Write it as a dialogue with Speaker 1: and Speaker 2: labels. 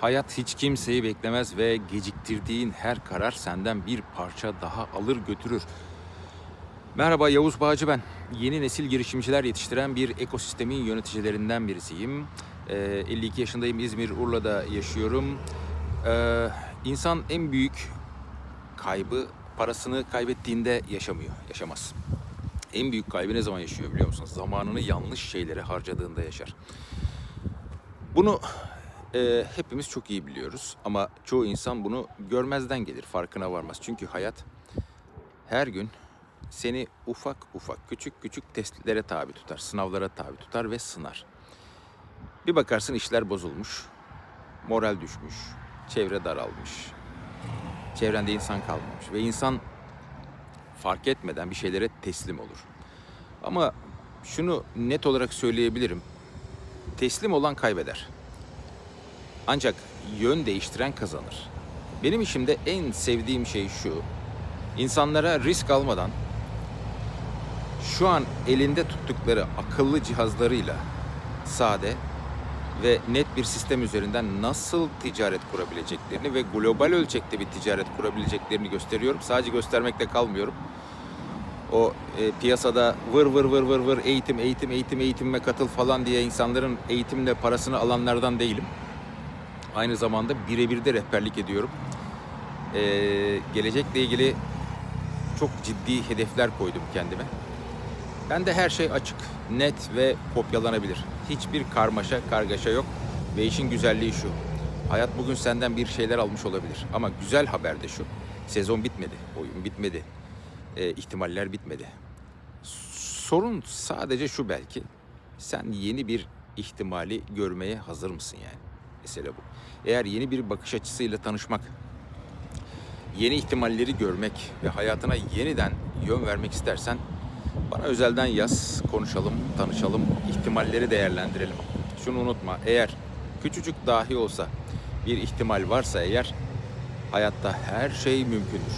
Speaker 1: Hayat hiç kimseyi beklemez ve geciktirdiğin her karar senden bir parça daha alır götürür. Merhaba Yavuz Bağcı ben. Yeni nesil girişimciler yetiştiren bir ekosistemin yöneticilerinden birisiyim. Ee, 52 yaşındayım, İzmir, Urla'da yaşıyorum. Ee, insan en büyük kaybı parasını kaybettiğinde yaşamıyor, yaşamaz. En büyük kaybı ne zaman yaşıyor biliyor musunuz? Zamanını yanlış şeylere harcadığında yaşar. Bunu e, hepimiz çok iyi biliyoruz ama çoğu insan bunu görmezden gelir, farkına varmaz. Çünkü hayat her gün seni ufak ufak, küçük küçük testlere tabi tutar, sınavlara tabi tutar ve sınar. Bir bakarsın işler bozulmuş, moral düşmüş, çevre daralmış, çevrende insan kalmamış ve insan fark etmeden bir şeylere teslim olur. Ama şunu net olarak söyleyebilirim. Teslim olan kaybeder. Ancak yön değiştiren kazanır. Benim işimde en sevdiğim şey şu. İnsanlara risk almadan şu an elinde tuttukları akıllı cihazlarıyla sade ve net bir sistem üzerinden nasıl ticaret kurabileceklerini ve global ölçekte bir ticaret kurabileceklerini gösteriyorum. Sadece göstermekle kalmıyorum. O e, piyasada vır vır vır vır vır eğitim eğitim eğitim eğitimime katıl falan diye insanların eğitimle parasını alanlardan değilim. Aynı zamanda birebir de rehberlik ediyorum. Ee, gelecekle ilgili çok ciddi hedefler koydum kendime. Bende her şey açık, net ve kopyalanabilir. Hiçbir karmaşa, kargaşa yok. Ve işin güzelliği şu. Hayat bugün senden bir şeyler almış olabilir. Ama güzel haber de şu. Sezon bitmedi, oyun bitmedi. Ee, ihtimaller bitmedi. Sorun sadece şu belki. Sen yeni bir ihtimali görmeye hazır mısın yani? Mesele bu. Eğer yeni bir bakış açısıyla tanışmak, yeni ihtimalleri görmek ve hayatına yeniden yön vermek istersen bana özelden yaz, konuşalım, tanışalım, ihtimalleri değerlendirelim. Şunu unutma, eğer küçücük dahi olsa bir ihtimal varsa eğer hayatta her şey mümkündür.